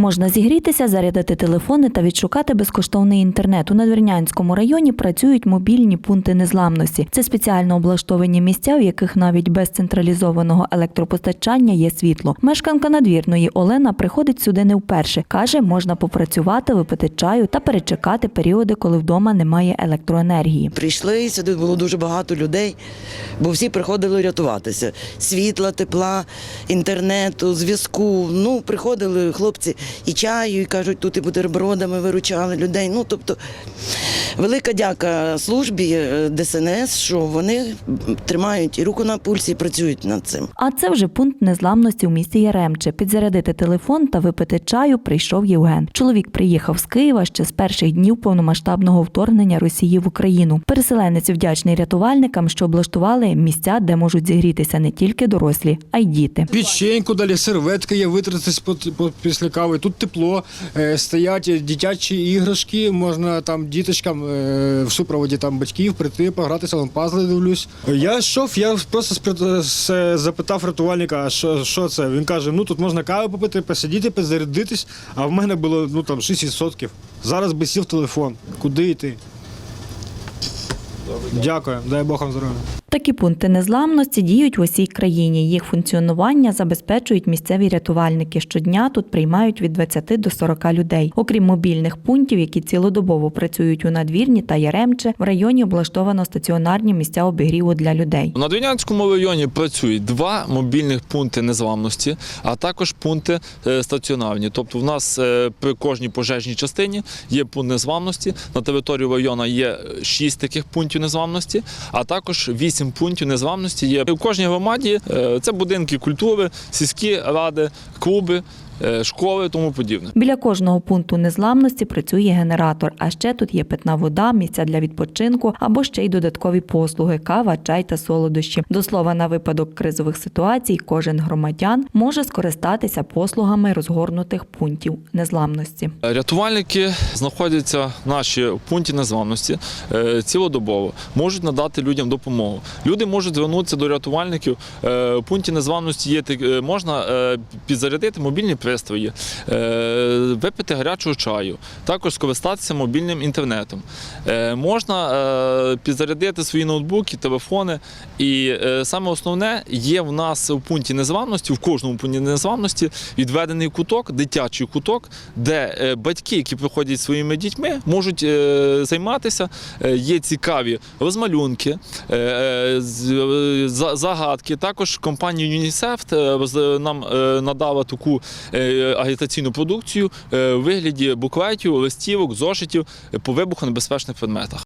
Можна зігрітися, зарядити телефони та відшукати безкоштовний інтернет. У Надвірнянському районі працюють мобільні пункти незламності. Це спеціально облаштовані місця, в яких навіть без централізованого електропостачання є світло. Мешканка надвірної Олена приходить сюди не вперше. каже, можна попрацювати, випити чаю та перечекати періоди, коли вдома немає електроенергії. Прийшли, сюди було дуже багато людей, бо всі приходили рятуватися. Світла, тепла, інтернету, зв'язку. Ну, приходили хлопці і чаю, і кажуть, тут і бутербродами виручали людей. Ну, тобто, велика дяка службі е, ДСНС, що вони тримають і руку на пульсі і працюють над цим. А це вже пункт незламності у місті Яремче. Підзарядити телефон та випити чаю прийшов Євген. Чоловік приїхав з Києва ще з перших днів повномасштабного вторгнення Росії в Україну. Переселенець вдячний рятувальникам, що облаштували місця, де можуть зігрітися не тільки дорослі, а й діти. Печеньку далі, серветки є, витратись після кави. Тут тепло, е, стоять дитячі іграшки, можна там діточкам е, в супроводі там батьків прийти, погратися, вон пазли дивлюсь. Я йшов, я просто запитав рятувальника, що, що це? Він каже: ну тут можна кави попити, посидіти, підзарядитись, а в мене було ну там 6%. Зараз би сів телефон. Куди йти? Дякую, дай Бог вам здоров'я. Такі пункти незламності діють в усій країні. Їх функціонування забезпечують місцеві рятувальники. Щодня тут приймають від 20 до 40 людей. Окрім мобільних пунктів, які цілодобово працюють у надвірні та Яремче, в районі облаштовано стаціонарні місця обігріву для людей. У Надвірнянському районі працюють два мобільних пункти незламності, а також пункти е, стаціонарні. Тобто, в нас е, при кожній пожежній частині є пункт незламності. На території району є шість таких пунктів незламності, а також вісім пунктів незламності є у кожній громаді. е, Це будинки культури, сільські ради, клуби, е, школи, тому подібне. Біля кожного пункту незламності працює генератор. А ще тут є питна вода, місця для відпочинку або ще й додаткові послуги кава, чай та солодощі. До слова, на випадок кризових ситуацій, кожен громадян може скористатися послугами розгорнутих пунктів незламності. Рятувальники знаходяться в наші в пункті незламності е, цілодобово, можуть надати людям допомогу. Люди можуть звернутися до рятувальників. Е, В пункті незламності є можна підзарядити мобільні пристрої, е, випити гарячого чаю, також скористатися мобільним інтернетом. Е, Можна е, підзарядити свої ноутбуки, телефони. І саме основне є в нас в пункті незламності, в кожному пункті незламності відведений куток, дитячий куток, де батьки, які приходять своїми дітьми, можуть займатися. Є цікаві розмалюнки, загадки. Також компанія UNICEF нам надала таку агітаційну продукцію у в вигляді буклетів, листівок, зошитів е, по вибухонебезпечних предметах.